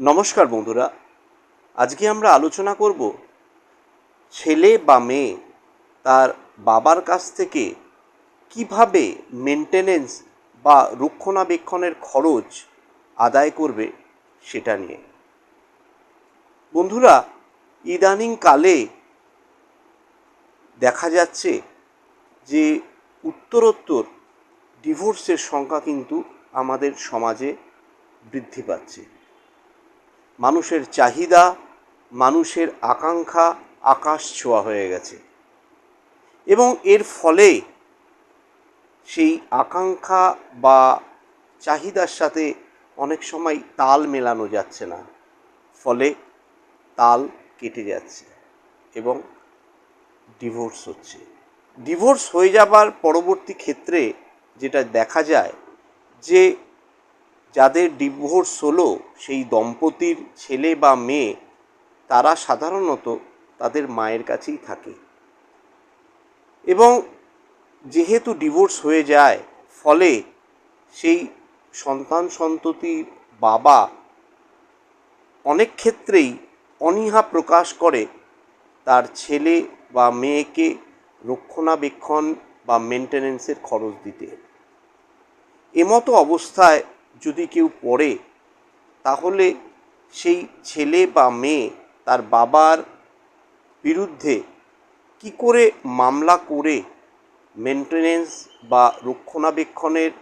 নমস্কার বন্ধুরা। আজকে আমরা আলোচনা করব, ছেলে বা মেয়ে তার বাবার কাছ থেকে কীভাবে মেনটেনেন্স বা রক্ষণাবেক্ষণের খরচ আদায় করবে সেটা নিয়ে। বন্ধুরা ইদানিং কালে দেখা যাচ্ছে যে উত্তরোত্তর ডিভোর্সের সংখ্যা কিন্তু আমাদের সমাজে বৃদ্ধি পাচ্ছে। মানুষের চাহিদা, মানুষের আকাঙ্ক্ষা আকাশ ছোঁয়া হয়ে গেছে। এবং এর ফলে সেই আকাঙ্ক্ষা বা চাহিদার সাথে অনেক সময় তাল মেলানো যাচ্ছে না। ফলে তাল কেটে যাচ্ছে এবং ডিভোর্স হচ্ছে। ডিভোর্স হয়ে যাবার পরবর্তী ক্ষেত্রে যেটা দেখা যায় যে যাদের ডিভোর্স হলো সেই দম্পতির ছেলে বা মেয়ে, তারা সাধারণত তাদের মায়ের কাছেই থাকে। এবং যেহেতু ডিভোর্স হয়ে যায়, ফলে সেই সন্তান সন্ততির বাবা অনেক ক্ষেত্রেই অনীহা প্রকাশ করে তার ছেলে বা মেয়েকে রক্ষণাবেক্ষণ বা মেনটেনেন্সের খরচ দিতে। এমতো অবস্থায় যদি কেউ পড়ে, তাহলে সেই ছেলে বা মেয়ে তার বাবার বিরুদ্ধে কি করে মামলা করে মেনটেনেন্স বা রক্ষণাবেক্ষণের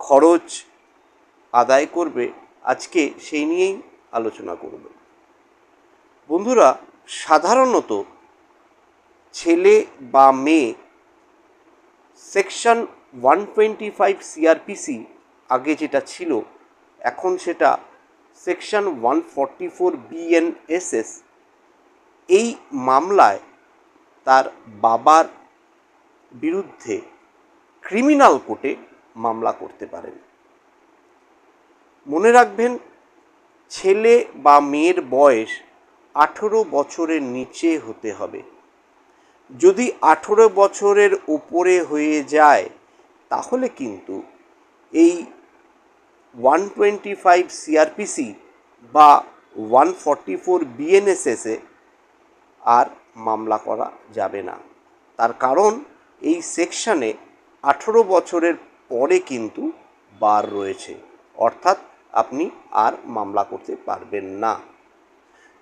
খরচ আদায় করবে, আজকে সেই নিয়েই আলোচনা করব। বন্ধুরা, সাধারণত ছেলে বা মেয়ে section one twenty five CrPC আগে যেটা ছিল, এখন সেটা section one forty four BNSS এই মামলায় তার বাবার বিরুদ্ধে ক্রিমিনাল কোর্টে মামলা করতে পারেন। মনে রাখবেন, ছেলে বা মেয়ের বয়স আঠেরো বছরের নিচে হতে হবে। যদি আঠেরো বছরের ওপরে হয়ে যায়, তাহলে কিন্তু এই ওয়ান টোয়েন্টি ফাইভ বা ওয়ান ফর্টি ফোর বিএনএসএসে আর মামলা করা যাবে না। তার কারণ এই সেকশানে আঠেরো বছরের পরে কিন্তু বার রয়েছে, অর্থাৎ আপনি আর মামলা করতে পারবেন না।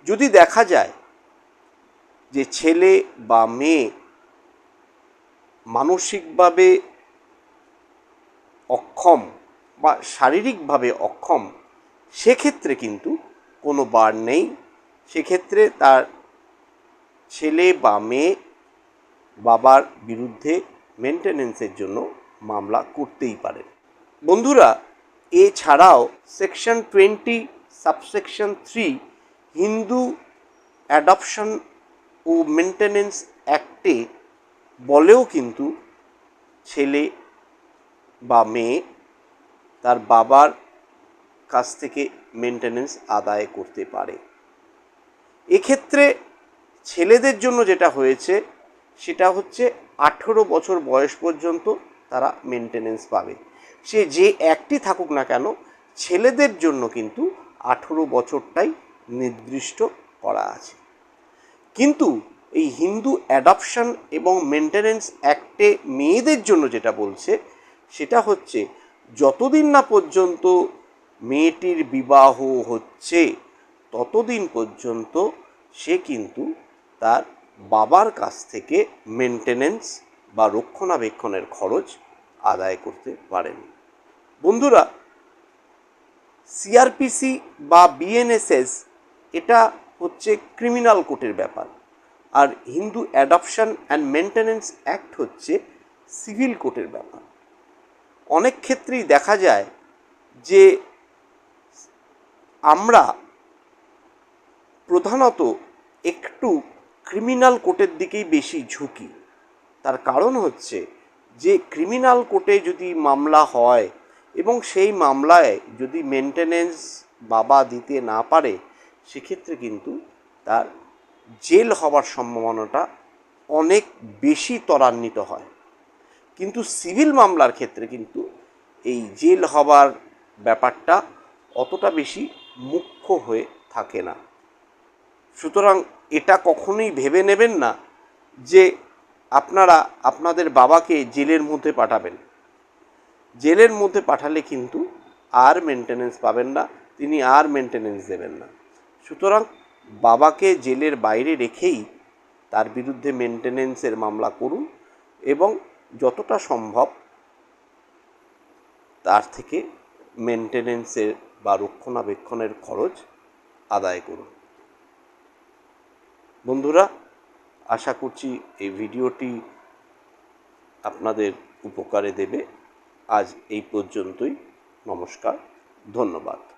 যদি দেখা যায় যে ছেলে বা মেয়ে মানসিকভাবে অক্ষম বা শারীরিকভাবে অক্ষম, সেক্ষেত্রে কিন্তু কোনো বার নেই। সেক্ষেত্রে তার ছেলে বা মেয়ে বাবার বিরুদ্ধে মেনটেনেন্সের জন্য মামলা করতেই পারে। বন্ধুরা, এছাড়াও section twenty, subsection three, Hindu adoption ও মেনটেনেন্স অ্যাক্টে বলেও কিন্তু ছেলে বা মেয়ে তার বাবার কাছ থেকে মেনটেনেন্স আদায় করতে পারে। এক্ষেত্রে ছেলেদের জন্য যেটা হয়েছে, সেটা হচ্ছে আঠেরো বছর বয়স পর্যন্ত তারা মেনটেনেন্স পাবে। সে যে একটি থাকুক না কেন, ছেলেদের জন্য কিন্তু আঠেরো বছরটাই নির্দিষ্ট করা আছে। কিন্তু এই হিন্দু অ্যাডপশন এবং মেনটেনেন্স অ্যাক্টে মেয়েদের জন্য যেটা বলছে, সেটা হচ্ছে যতদিন না পর্যন্ত মেয়েটির বিবাহ হচ্ছে, ততদিন পর্যন্ত সে কিন্তু তার বাবার কাছ থেকে মেনটেনেন্স বা রক্ষণাবেক্ষণের খরচ আদায় করতে পারেন। বন্ধুরা সিআরপিসি বা বিএনএসএস এটা হচ্ছে ক্রিমিনাল কোর্টের ব্যাপার। আর Hindu adoption and maintenance act হচ্ছে সিভিল কোর্টের ব্যাপার। অনেক ক্ষেত্রেই দেখা যায় যে আমরা প্রধানত একটু ক্রিমিনাল কোর্টের দিকেই বেশি ঝুঁকি। তার কারণ হচ্ছে যে ক্রিমিনাল কোর্টে যদি মামলা হয় এবং সেই মামলায় যদি মেনটেনেন্স বাবা দিতে না পারে, সেক্ষেত্রে কিন্তু তার জেল হওয়ার সম্ভাবনাটা অনেক বেশি ত্বরান্বিত হয়। কিন্তু সিভিল মামলার ক্ষেত্রে কিন্তু এই জেল হবার ব্যাপারটা অতটা বেশি মুখ্য হয়ে থাকে না। সুতরাং এটা কখনোই ভেবে নেবেন না যে আপনারা আপনাদের বাবাকে জেলের মধ্যে পাঠাবেন। জেলের মধ্যে পাঠালে কিন্তু আর মেনটেনেন্স পাবেন না, তিনি আর মেনটেনেন্স দেবেন না। সুতরাং বাবাকে জেলের বাইরে রেখেই তার বিরুদ্ধে মেনটেনেন্সের মামলা করুন এবং যতটা সম্ভব তার থেকে মেনটেনেন্সের বা রক্ষণাবেক্ষণের খরচ আদায় করুন। বন্ধুরা, আশা করছি এই ভিডিওটি আপনাদের উপকারে দেবে। আজ এই পর্যন্তই। নমস্কার, ধন্যবাদ।